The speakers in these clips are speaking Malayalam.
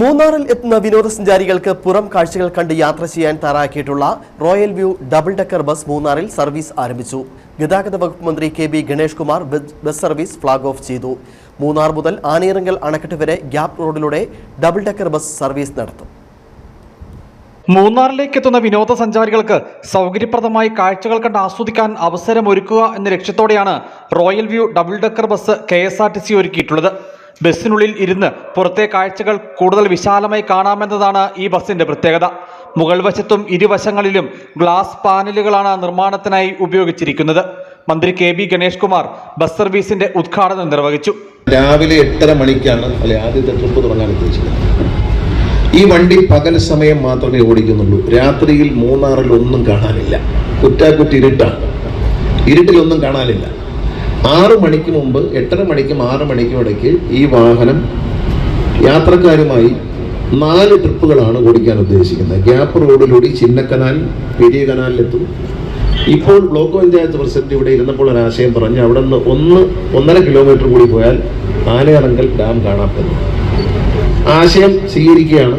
മൂന്നാറിൽ എത്തുന്ന വിനോദസഞ്ചാരികൾക്ക് പുറം കാഴ്ചകൾ കണ്ട് യാത്ര ചെയ്യാൻ തയ്യാറാക്കിയിട്ടുള്ള royal view double decker bus മൂന്നാറിൽ സർവീസ് ആരംഭിച്ചു. ഗതാഗത വകുപ്പ് മന്ത്രി K B Ganesh Kumar bus service flag off ചെയ്തു. മൂന്നാർ മുതൽ ആനയിറങ്കൽ അണക്കെട്ട് വരെ ഗ്യാപ് റോഡിലൂടെ ഡബിൾ ഡെക്കർ ബസ് സർവീസ് നടത്തും. മൂന്നാറിലേക്ക് എത്തുന്ന വിനോദസഞ്ചാരികൾക്ക് സൗകര്യപ്രദമായി കാഴ്ചകൾ കണ്ട് ആസ്വദിക്കാൻ അവസരമൊരുക്കുക എന്ന ലക്ഷ്യത്തോടെയാണ് royal view double decker bus K ഒരുക്കിയിട്ടുള്ളത്. ബസ്സിനുള്ളിൽ ഇരുന്ന് പുറത്തെ കാഴ്ചകൾ കൂടുതൽ വിശാലമായി കാണാമെന്നതാണ് ഈ ബസ്സിന്റെ പ്രത്യേകത. മുകൾ വശത്തും ഇരുവശങ്ങളിലും ഗ്ലാസ് പാനലുകളാണ് നിർമ്മാണത്തിനായി ഉപയോഗിച്ചിരിക്കുന്നത്. മന്ത്രി K B Ganesh Kumar bus സർവീസിന്റെ ഉദ്ഘാടനം നിർവഹിച്ചു. രാവിലെ എട്ടര മണിക്കാണ് അല്ലെ ആദ്യത്തെ ട്രിപ്പ് തുടങ്ങാൻ ഉദ്ദേശിക്കുന്നത്. ഈ വണ്ടി പകൽ സമയം മാത്രമേ ഓടിക്കുന്നുള്ളൂ. രാത്രിയിൽ മൂന്നാറിൽ ഒന്നും കാണാനില്ല. കുറ്റാക്കുറ്റി ഇരുട്ടാണ്. ഇരുട്ടിലൊന്നും കാണാനില്ല. ആറു മണിക്ക് മുമ്പ് എട്ടര മണിക്കും ആറ് മണിക്കും ഇടയ്ക്ക് ഈ വാഹനം യാത്രക്കാരുമായി നാല് ട്രിപ്പുകളാണ് ഓടിക്കാൻ ഉദ്ദേശിക്കുന്നത്. ഗ്യാപ്പ് റോഡിലൂടെ ചിന്നക്കനാൽ പെരിയ കനാലിലെത്തും ഇപ്പോൾ ബ്ലോക്ക് പഞ്ചായത്ത് പ്രസിഡന്റ് ഇവിടെ ഇരുന്നപ്പോൾ ഒരു ആശയം പറഞ്ഞു അവിടെ നിന്ന് ഒന്ന് ഒന്നര കിലോമീറ്റർ കൂടി പോയാൽ ആനയറങ്കൽ ഡാം കാണാൻ ആശയം സ്വീകരിക്കുകയാണ്.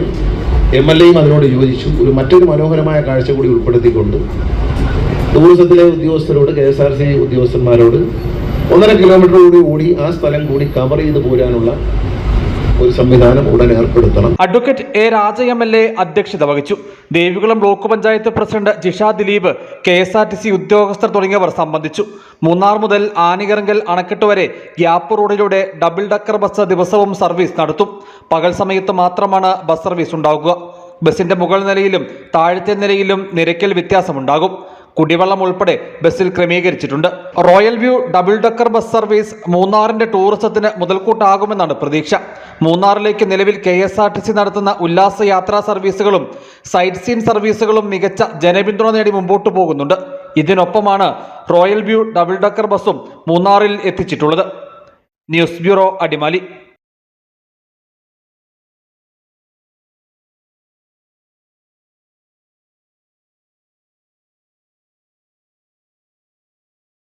എം എൽ എയും അതിനോട് യോജിച്ചു. ഒരു മറ്റൊരു മനോഹരമായ കാഴ്ച കൂടി ഉൾപ്പെടുത്തിക്കൊണ്ട്. ടൂറിസത്തിലെ ഉദ്യോഗസ്ഥരോട് കെ എസ് ആർ സി ഉദ്യോഗസ്ഥന്മാരോട് ഒന്നര കിലോമീറ്റർ കൂടി ഓടി ആ സ്ഥലം കൂടി കവർ ചെയ്ത് പോരാനുള്ള ഒരു സംവിധാനം ഉടൻ ഏർപ്പെടുത്തണം. Advocate A Raja M L A അധ്യക്ഷത വഹിച്ചു. Devikulam block panchayat president Jisha Dileep K S R T C ഉദ്യോഗസ്ഥർ തുടങ്ങിയവർ സംബന്ധിച്ചു. മൂന്നാർ മുതൽ ആനികറങ്കൽ അണക്കെട്ട് വരെ ഗ്യാപ്പ് റോഡിലൂടെ ഡബിൾ ഡക്കർ ബസ് ദിവസവും സർവീസ് നടത്തും. പകൽ സമയത്ത് മാത്രമാണ് ബസ് സർവീസ് ഉണ്ടാകുക ബസിന്റെ മുകൾ നിലയിലും താഴത്തെ നിലയിലും നിരക്കിൽ വ്യത്യാസമുണ്ടാകും. കുടിവെള്ളം ഉൾപ്പെടെ ബസ്സിൽ ക്രമീകരിച്ചിട്ടുണ്ട്. Royal view double decker bus service മൂന്നാറിന്റെ ടൂറിസത്തിന് മുതൽക്കൂട്ടാകുമെന്നാണ് പ്രതീക്ഷ. മൂന്നാറിലേക്ക് നിലവിൽ K S R T C നടത്തുന്ന ഉല്ലാസ യാത്രാ സർവീസുകളും സൈറ്റ് സീൻ സർവീസുകളും മികച്ച ജനപിന്തുണ നേടി മുമ്പോട്ട് പോകുന്നുണ്ട്. ഇതിനൊപ്പമാണ് റോയൽ വ്യൂ ഡബിൾ ഡക്കർ ബസ്സും മൂന്നാറിൽ എത്തിച്ചിട്ടുള്ളത്. News bureau Adimali.